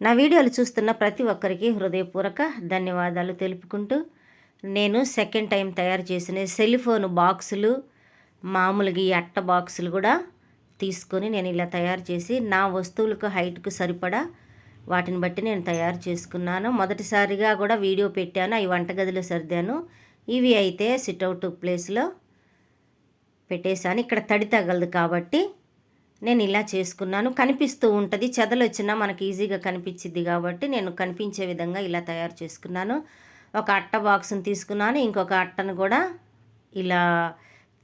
నా వీడియోలు చూస్తున్న ప్రతి ఒక్కరికి హృదయపూర్వక ధన్యవాదాలు తెలుపుకుంటూ నేను సెకండ్ టైం తయారు చేసిన సెల్ఫోన్ బాక్సులు మామూలుగా ఈ అట్ట బాక్సులు కూడా తీసుకొని నేను ఇలా తయారు చేసి నా వస్తువులకు హైట్కు సరిపడా వాటిని బట్టి నేను తయారు చేసుకున్నాను. మొదటిసారిగా కూడా వీడియో పెట్టాను అవి వంటగదిలో సర్దాను. ఇవి అయితే సిట్అవుట్ ప్లేస్లో పెట్టేశాను. ఇక్కడ తడి తగలదు కాబట్టి నేను ఇలా చేసుకున్నాను. కనిపిస్తూ ఉంటుంది. చెదలు వచ్చినా మనకి ఈజీగా కనిపించింది కాబట్టి నేను కనిపించే విధంగా ఇలా తయారు చేసుకున్నాను. ఒక అట్ట బాక్స్ని తీసుకున్నాను. ఇంకొక అట్టను కూడా ఇలా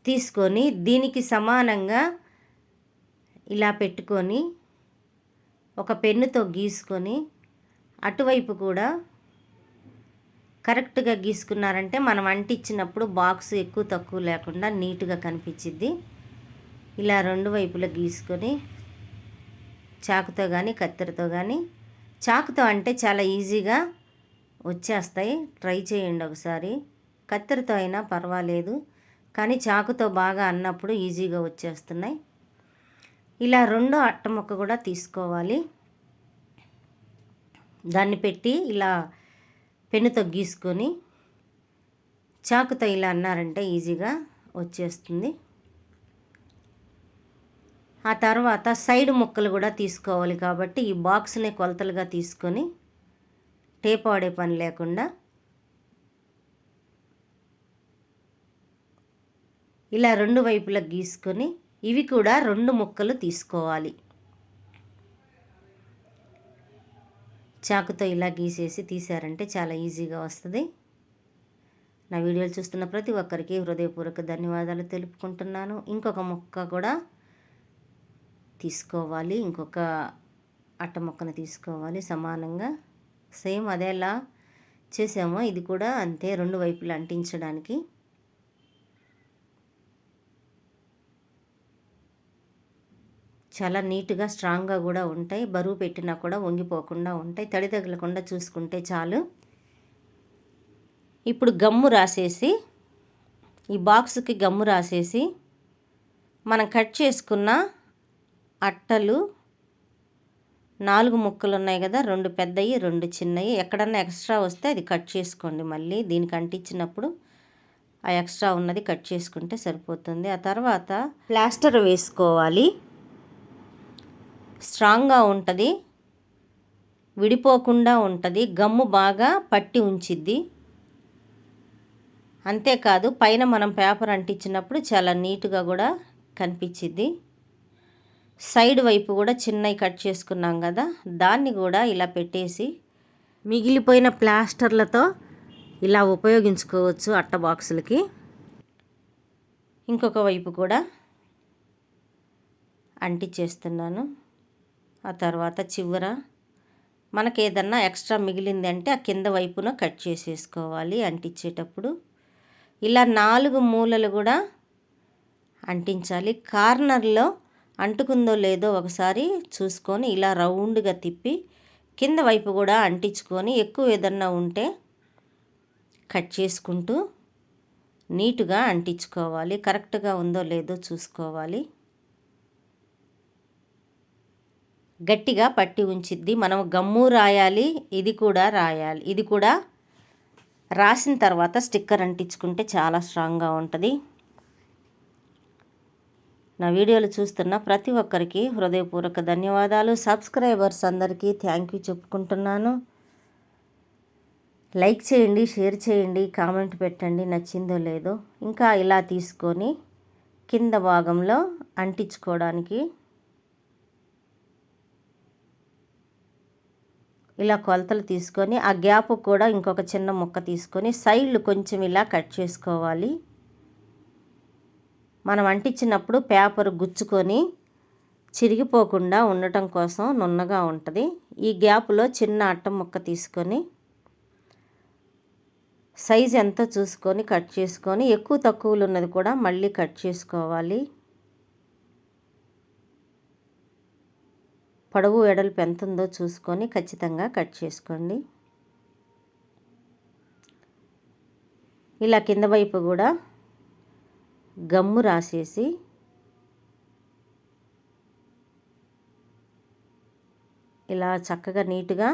తీసుకొని దీనికి సమానంగా ఇలా పెట్టుకొని ఒక పెన్నుతో గీసుకొని అటువైపు కూడా కరెక్ట్గా గీసుకున్నారంటే మనం అంటించినప్పుడు బాక్స్ ఎక్కువ తక్కువ లేకుండా నీట్గా కనిపించిద్ది. ఇలా రెండు వైపులా గీసుకొని చాకుతో కానీ కత్తెరతో కానీ చాకుతో అంటే చాలా ఈజీగా వచ్చేస్తాయి. ట్రై చేయండి ఒకసారి. కత్తెరతో అయినా పర్వాలేదు కానీ చాకుతో బాగా అన్నప్పుడు ఈజీగా వచ్చేస్తున్నాయి. ఇలా రెండో అట్ట ముక్క కూడా తీసుకోవాలి. దాన్ని పెట్టి ఇలా పెన్నుతో గీసుకొని చాకుతో ఇలా అన్నారంటే ఈజీగా వచ్చేస్తుంది. ఆ తర్వాత సైడ్ ముక్కలు కూడా తీసుకోవాలి కాబట్టి ఈ బాక్స్ని కొలతలుగా తీసుకొని టేప్ ఆడే పని లేకుండా ఇలా రెండు వైపులా గీసుకొని ఇవి కూడా రెండు ముక్కలు తీసుకోవాలి. చాకుతో ఇలా గీసేసి తీసారంటే చాలా ఈజీగా వస్తుంది. నా వీడియోలు చూస్తున్న ప్రతి ఒక్కరికి హృదయపూర్వక ధన్యవాదాలు తెలుపుకుంటున్నాను. ఇంకొక ముక్క కూడా తీసుకోవాలి. ఇంకొక అట్ట ముక్కను తీసుకోవాలి సమానంగా. సేమ్ అదేలా చేసామో. ఇది కూడా అంతే రెండు వైపులు అంటించడానికి. చాలా నీట్గా స్ట్రాంగ్గా కూడా ఉంటాయి. బరువు పెట్టినా కూడా వంగిపోకుండా ఉంటాయి. తడి తగలకుండా చూసుకుంటే చాలు. ఇప్పుడు గమ్ము రాసేసి ఈ బాక్స్కి గమ్ము రాసేసి మనం కట్ చేసుకున్న అట్టలు నాలుగు ముక్కలు ఉన్నాయి కదా రెండు పెద్దవి రెండు చిన్నవి ఎక్కడన్నా ఎక్స్ట్రా వస్తే అది కట్ చేసుకోండి మళ్ళీ. దీనికి అంటించినప్పుడు ఆ ఎక్స్ట్రా ఉన్నది కట్ చేసుకుంటే సరిపోతుంది. ఆ తర్వాత ప్లాస్టర్ వేసుకోవాలి. స్ట్రాంగ్గా ఉంటుంది. విడిపోకుండా ఉంటుంది. గమ్ము బాగా పట్టి ఉంచిద్ది. అంతేకాదు పైన మనం పేపర్ అంటించినప్పుడు చాలా నీట్గా కూడా కనిపించిద్ది. సైడ్ వైపు కూడా చిన్నవి కట్ చేసుకున్నాం కదా దాన్ని కూడా ఇలా పెట్టేసి మిగిలిపోయిన ప్లాస్టర్లతో ఇలా ఉపయోగించుకోవచ్చు అట్ట బాక్సులకి. ఇంకొక వైపు కూడా అంటించేస్తున్నాను ఆ తర్వాత చివర మనకి ఏదన్నా ఎక్స్ట్రా మిగిలింది అంటే ఆ కింద వైపున కట్ చేసేసుకోవాలి అంటించేటప్పుడు ఇలా నాలుగు మూలలు కూడా అంటించాలి. కార్నర్లో అంటుకుందో లేదో ఒకసారి చూసుకొని ఇలా రౌండ్గా తిప్పి కింద వైపు కూడా అంటించుకొని ఎక్కువ ఏదన్నా ఉంటే కట్ చేసుకుంటూ నీట్గా అంటించుకోవాలి. కరెక్ట్గా ఉందో లేదో చూసుకోవాలి. గట్టిగా పట్టి ఉంచిద్ది. మనం గమ్ము రాయాలి ఇది కూడా రాయాలి. ఇది కూడా రాసిన తర్వాత స్టిక్కర్ అంటించుకుంటే చాలా స్ట్రాంగ్గా ఉంటుంది. నా వీడియోలు చూస్తున్న ప్రతి ఒక్కరికి హృదయపూర్వక ధన్యవాదాలు. సబ్స్క్రైబర్స్ అందరికీ థ్యాంక్ యూ చెప్పుకుంటున్నాను. లైక్ చేయండి షేర్ చేయండి కామెంట్ పెట్టండి నచ్చిందో లేదో ఇంకా ఇలా తీసుకొని కింద భాగంలో అంటించుకోవడానికి ఇలా కొలతలు తీసుకొని ఆ గ్యాప్ కూడా ఇంకొక చిన్న ముక్క తీసుకొని సైడ్లు కొంచెం ఇలా కట్ చేసుకోవాలి. మనం అంటించినప్పుడు పేపర్ గుచ్చుకొని చిరిగిపోకుండా ఉండటం కోసం నున్నగా ఉంటుంది. ఈ గ్యాప్లో చిన్న అట్ట ముక్క తీసుకొని సైజ్ ఎంత చూసుకొని కట్ చేసుకొని ఎక్కువ తక్కువలు ఉన్నది కూడా మళ్ళీ కట్ చేసుకోవాలి. పొడవు వెడల్పు ఎంత ఉందో చూసుకొని ఖచ్చితంగా కట్ చేసుకోండి. ఇలా కింద వైపు కూడా గమ్ము రాసేసి ఇలా చక్కగా నీట్గా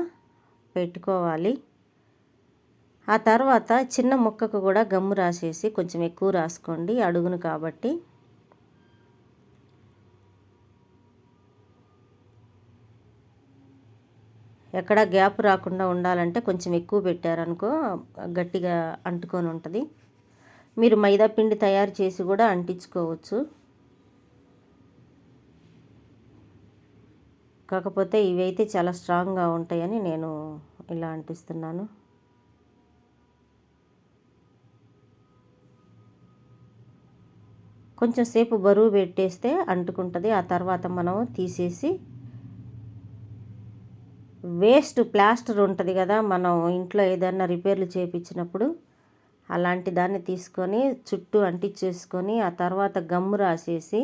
పెట్టుకోవాలి. ఆ తర్వాత చిన్న ముక్కకు కూడా గమ్ము రాసేసి కొంచెం ఎక్కువ రాసుకోండి అడుగును కాబట్టి. ఎక్కడ గ్యాప్ రాకుండా ఉండాలంటే కొంచెం ఎక్కువ పెట్టారనుకో గట్టిగా అంటుకొని ఉంటుంది. మీరు మైదా పిండి తయారు చేసి కూడా అంటించుకోవచ్చు. కాకపోతే ఇవైతే చాలా స్ట్రాంగ్గా ఉంటాయని నేను ఇలా అంటిస్తున్నాను. కొంచెం సేపు బరువు పెట్టేస్తే అంటుకుంటుంది. ఆ తర్వాత మనం తీసేసి వేస్ట్ ప్లాస్టర్ ఉంటుంది కదా మనం ఇంట్లో ఏదైనా రిపేర్లు చేయించినప్పుడు అలాంటి దాన్ని తీసుకొని చుట్టూ అంటించేసుకొని ఆ తర్వాత గమ్ము రాసేసి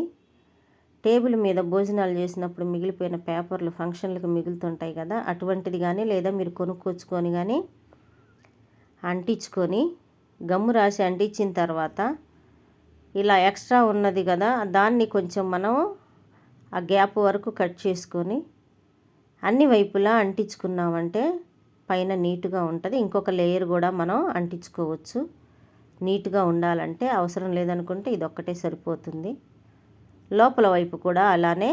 టేబుల్ మీద భోజనాలు చేసినప్పుడు మిగిలిపోయిన పేపర్లు ఫంక్షన్లకు మిగులుతుంటాయి కదా అటువంటిది కానీ లేదా మీరు కొనుక్కొచ్చుకొని కానీ అంటించుకొని గమ్ము రాసి అంటించిన తర్వాత ఇలా ఎక్స్ట్రా ఉన్నది కదా దాన్ని కొంచెం మనం ఆ గ్యాప్ వరకు కట్ చేసుకొని అన్ని వైపులా అంటించుకున్నామంటే పైన నీట్గా ఉంటుంది. ఇంకొక లేయర్ కూడా మనం అంటించుకోవచ్చు. నీట్గా ఉండాలంటే అవసరం లేదనుకుంటే ఇది ఒక్కటే సరిపోతుంది. లోపల వైపు కూడా అలానే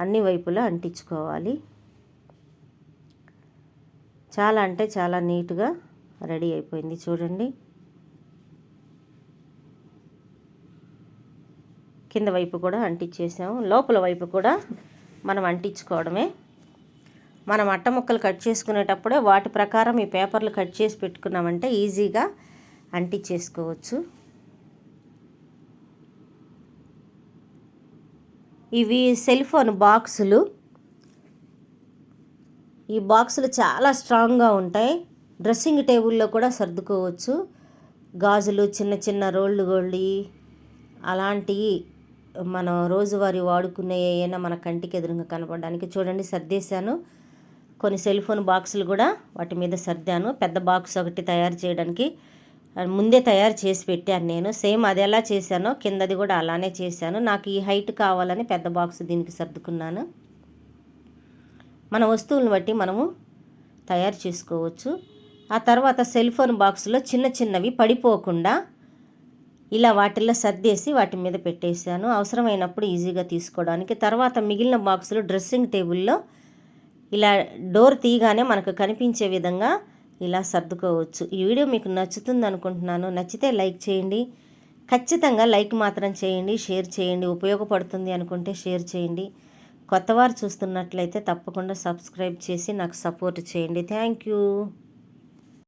అన్ని వైపులా అంటించుకోవాలి. చాలా అంటే చాలా నీట్గా రెడీ అయిపోయింది చూడండి. కింద వైపు కూడా అంటించేసాము. లోపల వైపు కూడా మనం అంటించుకోవడమే మనం అట్ట ముక్కలు కట్ చేసుకునేటప్పుడే వాటి ప్రకారం ఈ పేపర్లు కట్ చేసి పెట్టుకున్నామంటే ఈజీగా అంటించేసుకోవచ్చు. ఇవి సెల్ ఫోన్ బాక్సులు. ఈ బాక్సులు చాలా స్ట్రాంగ్గా ఉంటాయి. డ్రెస్సింగ్ టేబుల్లో కూడా సర్దుకోవచ్చు. గాజులు చిన్న చిన్న రోళ్ళు గోళ్ళి అలాంటివి మనం రోజువారీ వాడుకునే ఏమైనా మన కంటికి ఎదురుగా కనపడడానికి చూడండి సర్దేశాను. కొన్ని సెల్ ఫోన్ బాక్సులు కూడా వాటి మీద సర్దాను. పెద్ద బాక్స్ ఒకటి తయారు చేయడానికి ముందే తయారు చేసి పెట్టాను నేను. సేమ్ అది ఎలా చేశానో కిందది కూడా అలానే చేశాను. నాకు ఈ హైట్ కావాలని పెద్ద బాక్స్ దీనికి సర్దుకున్నాను. మన వస్తువులను బట్టి మనము తయారు చేసుకోవచ్చు. ఆ తర్వాత సెల్ ఫోన్ బాక్స్లో చిన్న చిన్నవి పడిపోకుండా ఇలా వాటిల్లో సర్దేసి వాటి మీద పెట్టేశాను. అవసరమైనప్పుడు ఈజీగా తీసుకోవడానికి. తర్వాత మిగిలిన బాక్సులు డ్రెస్సింగ్ టేబుల్లో ఇలా డోర్ తీయగానే మనకు కనిపించే విధంగా ఇలా సర్దుకోవచ్చు. ఈ వీడియో మీకు నచ్చుతుంది అనుకుంటున్నాను. నచ్చితే లైక్ చేయండి. ఖచ్చితంగా లైక్ మాత్రం చేయండి షేర్ చేయండి. ఉపయోగపడుతుంది అనుకుంటే షేర్ చేయండి. కొత్తవారు చూస్తున్నట్లయితే తప్పకుండా సబ్స్క్రైబ్ చేసి నాకు సపోర్ట్ చేయండి. Thank you.